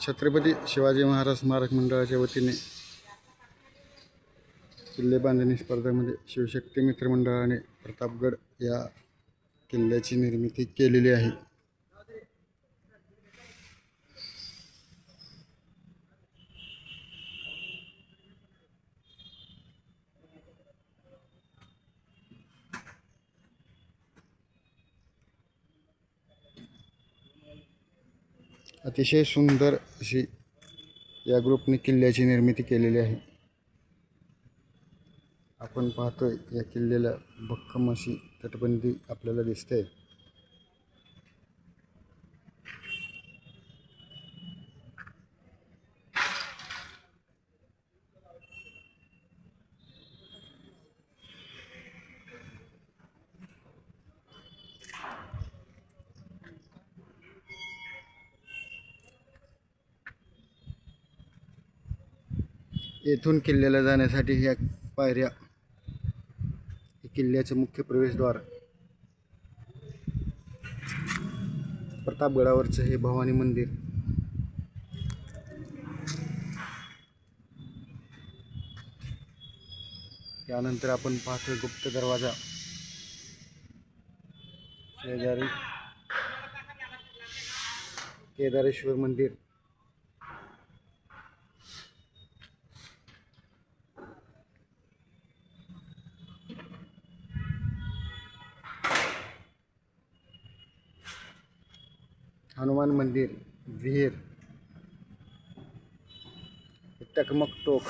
छत्रपती शिवाजी महाराज स्मारक मंडळाच्या वतीने किल्ले बांधणी स्पर्धेमध्ये शिवशक्ती मित्र मंडळाने प्रतापगड या किल्ल्याची निर्मिती केलेली आहे. अतिशय सुंदर अशी या ग्रुपने किल्ल्याची निर्मिती केलेली आहे. आपण पाहतोय या किल्ल्याला भक्कम अशी तटबंदी आपल्याला दिसते येथून किल्ल्याला जाण्यासाठी ह्या पायऱ्या हे किल्ल्याचं मुख्य प्रवेशद्वार. प्रतापगडावरचं हे भवानी मंदिर. त्यानंतर आपण पाहतोय गुप्त दरवाजा. शेजारी केदारेश्वर मंदिर. हनुमान मंदिर विहीर टकमक टोक.